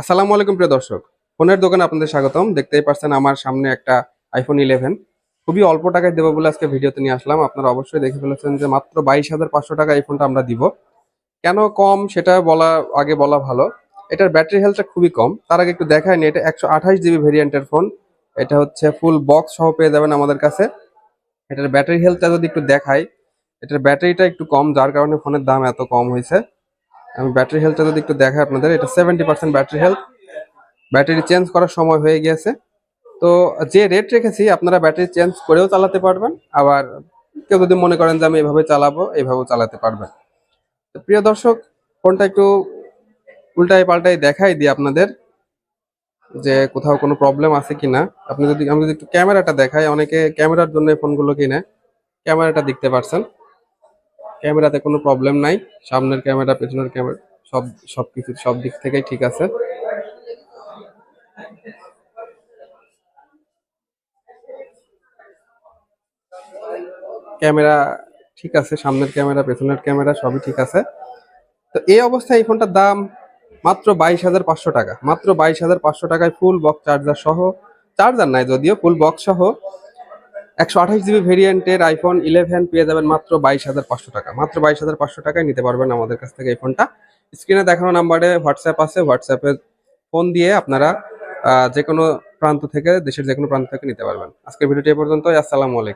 আসসালামু আলাইকুম প্রিয় দর্শক। ফোনের দোকানে আপনাদের স্বাগতম। দেখতেই পাচ্ছেন আমার সামনে একটা আইফোন ইলেভেন খুবই অল্প টাকায় দেবো বলে আজকে ভিডিওতে নিয়ে আসলাম। আপনারা অবশ্যই দেখে ফেলেছেন যে মাত্র বাইশ হাজার পাঁচশো টাকা এই ফোনটা আমরা দিব। কেন কম সেটা বলা, আগে বলা ভালো। এটার ব্যাটারি হেলথটা খুবই কম। তার আগে একটু দেখায় নি, এটা একশো আঠাশ জিবি ভেরিয়েন্টের ফোন এটা হচ্ছে ফুল বক্স সহ পেয়ে যাবেন আমাদের কাছে। এটার ব্যাটারি হেলথটা যদি একটু দেখাই, এটার ব্যাটারিটা একটু কম, যার কারণে ফোনের দাম এত কম হয়েছে। আমি ব্যাটারি হেলথটা যদি একটু দেখাই আপনাদের, এটা seventy percent battery health. Battery change করার সময় হয়ে গিয়েছে। তো যে রেট রেখেছি, আপনারা ব্যাটারি চেঞ্জ করেও চালাতে পারবেন। আবার কেউ যদি মনে করেন যে আমি এভাবে চালাবো এইভাবেও চালাতে পারবেন। প্রিয় দর্শক, ফোনটা একটু উল্টাই পাল্টাই দেখাই দিই আপনাদের যে কোথাও কোনো প্রবলেম আছে কিনা। আপনি যদি আমি যদি একটু ক্যামেরাটা দেখাই, অনেকে ক্যামেরার জন্য ফোনগুলো কিনে। ক্যামেরাটা দেখতে পারছেন। ক্যামেরাতে কোনো প্রবলেম নাই। সামনের ক্যামেরা, পেছনের ক্যামেরা, সব সব কিছু সব দিক থেকেই ঠিক আছে। ক্যামেরা ঠিক আছে, সামনের ক্যামেরা, পেছনের ক্যামেরা, সবই ঠিক আছে। তো এই অবস্থায় এই ফোনটার দাম মাত্র বাইশ হাজার পাঁচশো টাকা। মাত্র বাইশ হাজার পাঁচশো টাকায় ফুল বক্স চার্জার সহ চার্জার নাই যদিও ফুল বক্স সহ একশো আঠাশ জিবি ভেরিয়েন্টের আইফোন ইলেভেন পেয়ে যাবেন মাত্র বাইশ হাজার পাঁচশো টাকা। মাত্র বাইশ হাজার পাঁচশো টাকায় নিতে পারবেন আমাদের কাছ থেকে এই ফোনটা। স্ক্রিনে দেখানো নাম্বারে হোয়াটসঅ্যাপ আছে। হোয়াটসঅ্যাপে ফোন দিয়ে আপনারা যে কোনো প্রান্ত থেকে, দেশের যে কোনো প্রান্ত থেকে নিতে পারবেন। আজকের ভিডিওটি এ পর্যন্ত আসসালামু আলাইকুম।